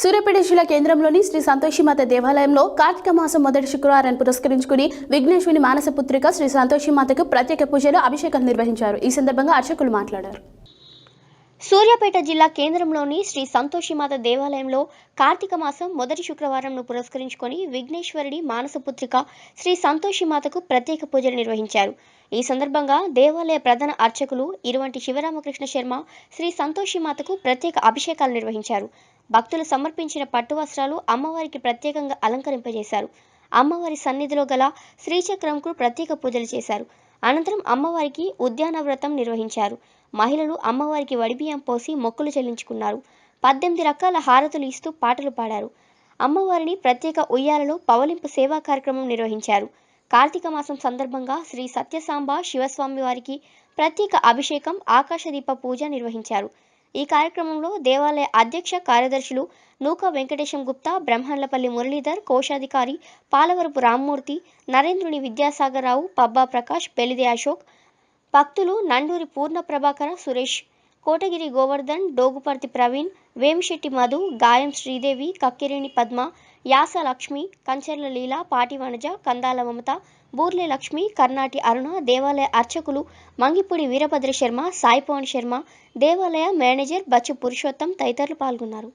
సూర్యాపేట జిల్లా కేంద్రంలోని శ్రీ సంతోషిమాత దేవాలయంలో కార్తీక మాసం మొదటి శుక్రవారాన్ని పురస్కరించుకుని విఘ్నేశ్వరి మానస పుత్రిక శ్రీ సంతోషిమాతకు ప్రత్యేక పూజలు అభిషేకాలు నిర్వహించారు. ఈ సందర్భంగా అర్చకులు మాట్లాడారు. సూర్యాపేట జిల్లా కేంద్రంలోని శ్రీ సంతోషిమాత దేవాలయంలో కార్తీక మాసం మొదటి శుక్రవారంను పురస్కరించుకొని విఘ్నేశ్వరుడి మానసపుత్రిక శ్రీ సంతోషిమాతకు ప్రత్యేక పూజలు నిర్వహించారు. ఈ సందర్భంగా దేవాలయ ప్రధాన అర్చకులు ఇరువంటి శివరామకృష్ణ శర్మ శ్రీ సంతోషిమాతకు ప్రత్యేక అభిషేకాలు నిర్వహించారు. భక్తులు సమర్పించిన పట్టు వస్త్రాలు అమ్మవారికి ప్రత్యేకంగా అలంకరింపజేశారు. అమ్మవారి సన్నిధిలో గల శ్రీచక్రంకు ప్రత్యేక పూజలు చేశారు. అనంతరం అమ్మవారికి ఉద్యాన వ్రతం నిర్వహించారు. మహిళలు అమ్మవారికి వడిబియ్యం పోసి మొక్కులు చెల్లించుకున్నారు. పద్దెనిమిది రకాల హారతులు ఇస్తూ పాటలు పాడారు. అమ్మవారిని ప్రత్యేక ఉయ్యాలలో పవలింపు సేవా కార్యక్రమం నిర్వహించారు. కార్తీక మాసం సందర్భంగా శ్రీ సత్యసాంబ శివస్వామి వారికి ప్రత్యేక అభిషేకం ఆకాశదీప పూజ నిర్వహించారు. ఈ కార్యక్రమంలో దేవాలయ అధ్యక్ష కార్యదర్శులు నూక వెంకటేశం గుప్తా బ్రహ్మణ్లపల్లి మురళీధర్ కోశాధికారి పాలవరపు రామ్మూర్తి నరేంద్రుని విద్యాసాగరరావు పబ్బా ప్రకాష్ పెలిదే అశోక్ భక్తులు నండూరి పూర్ణ ప్రభాకర సురేష్ కోటగిరి గోవర్ధన్ డోగుపర్తి ప్రవీణ్ వేమిశెట్టి మధు గాయం శ్రీదేవి కక్కిరేణి పద్మ యాస లక్ష్మి కంచర్ల లీల పాటి వనజ కందాల మమత బూర్లే లక్ష్మి కర్ణాటి అరుణ దేవాలయ అర్చకులు మంగిపూడి వీరభద్ర శర్మ సాయిపవన్ శర్మ దేవాలయ మేనేజర్ బచ్చు పురుషోత్తం తదితరులు పాల్గొన్నారు.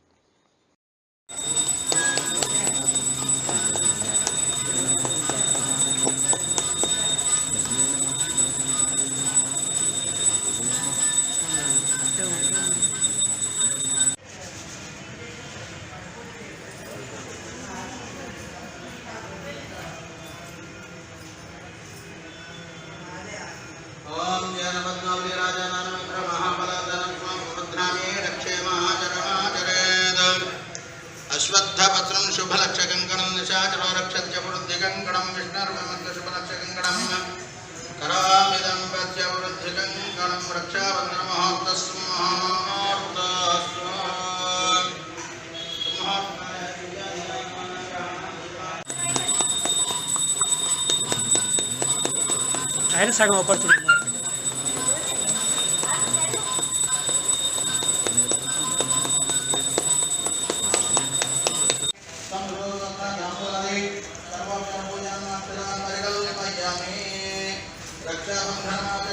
అశ్వత్థపత్రం శుభలక్షకంకణం నిశాచరో రక్షత్యవృద్ధికంకణం విష్ణుర్వమంత శుభలక్షకంకణం కరామిదం పత్యవృద్ధికంకణం రక్షాబంధనమహోర్తస్సు మహోర్తస్సు ఆయన సగం అప్పడుతుంది रक्षाबन्धनात्